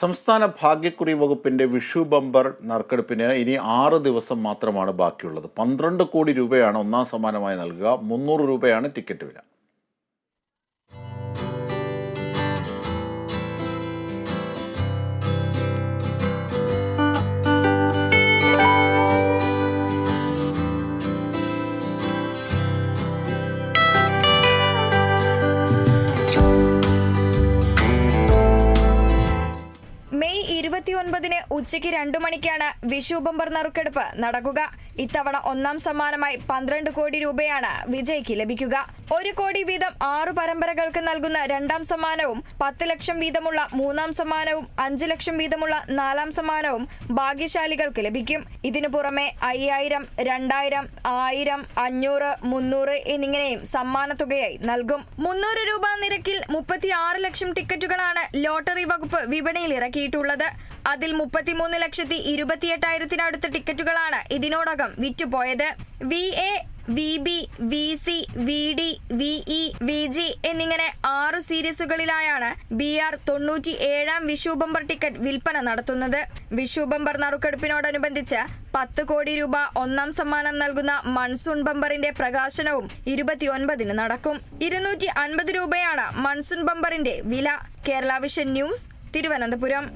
സംസ്ഥാന ഭാഗ്യക്കുറി വകുപ്പിന്റെ വിഷു ബമ്പർ നറുക്കെടുപ്പിന് ഇനി ആറ് ദിവസം മാത്രമാണ് ബാക്കിയുള്ളത്. പന്ത്രണ്ട് കോടി രൂപയാണ് ഒന്നാം സമ്മാനമായി നൽകുക. മുന്നൂറ് രൂപയാണ് ടിക്കറ്റ് വില. ഇരുപത്തിയൊൻപതിന് ഉച്ചയ്ക്ക് രണ്ടു മണിക്കാണ് വിഷു ബമ്പർ നറുക്കെടുപ്പ് നടക്കുക. ഇത്തവണ ഒന്നാം സമ്മാനമായി പന്ത്രണ്ട് കോടി രൂപയാണ് വിജയ്ക്ക് ലഭിക്കുക. ഒരു കോടി വീതം ആറു പരമ്പരകൾക്ക് നൽകുന്ന രണ്ടാം സമ്മാനവും പത്ത് ലക്ഷം വീതമുള്ള മൂന്നാം സമ്മാനവും അഞ്ചു ലക്ഷം വീതമുള്ള നാലാം സമ്മാനവും ഭാഗ്യശാലികൾക്ക് ലഭിക്കും. ഇതിനു പുറമെ അയ്യായിരം രണ്ടായിരം ആയിരം അഞ്ഞൂറ് മുന്നൂറ് എന്നിങ്ങനെയും സമ്മാനത്തുകയായി നൽകും. മുന്നൂറ് രൂപ നിരക്കിൽ മുപ്പത്തി ആറ് ലക്ഷം ടിക്കറ്റുകളാണ് ലോട്ടറി വകുപ്പ് വിപണിയിൽ ഇറക്കിയിട്ടുള്ളത്. അതിൽ മുപ്പത്തിമൂന്ന് ലക്ഷത്തി ഇരുപത്തിയെട്ടായിരത്തിനടുത്ത് ടിക്കറ്റുകളാണ് ഇതിനോടകം വിറ്റുപോയത്. V A V B V C V D V E V G എന്നിങ്ങനെ ആറു സീരീസുകളിലായാണ് ബി ആർ തൊണ്ണൂറ്റി ഏഴാം വിഷു ബമ്പർ ടിക്കറ്റ് വിൽപ്പന നടത്തുന്നത്. വിഷു ബമ്പർ നറുക്കെടുപ്പിനോടനുബന്ധിച്ച് പത്ത് കോടി രൂപ ഒന്നാം സമ്മാനം നൽകുന്ന മൺസൂൺ ബമ്പറിന്റെ പ്രകാശനവും ഇരുപത്തിയൊൻപതിന് നടക്കും. ഇരുന്നൂറ്റി അൻപത് രൂപയാണ് മൺസൂൺ ബമ്പറിന്റെ വില. Kerala vision news Thiruvananthapuram.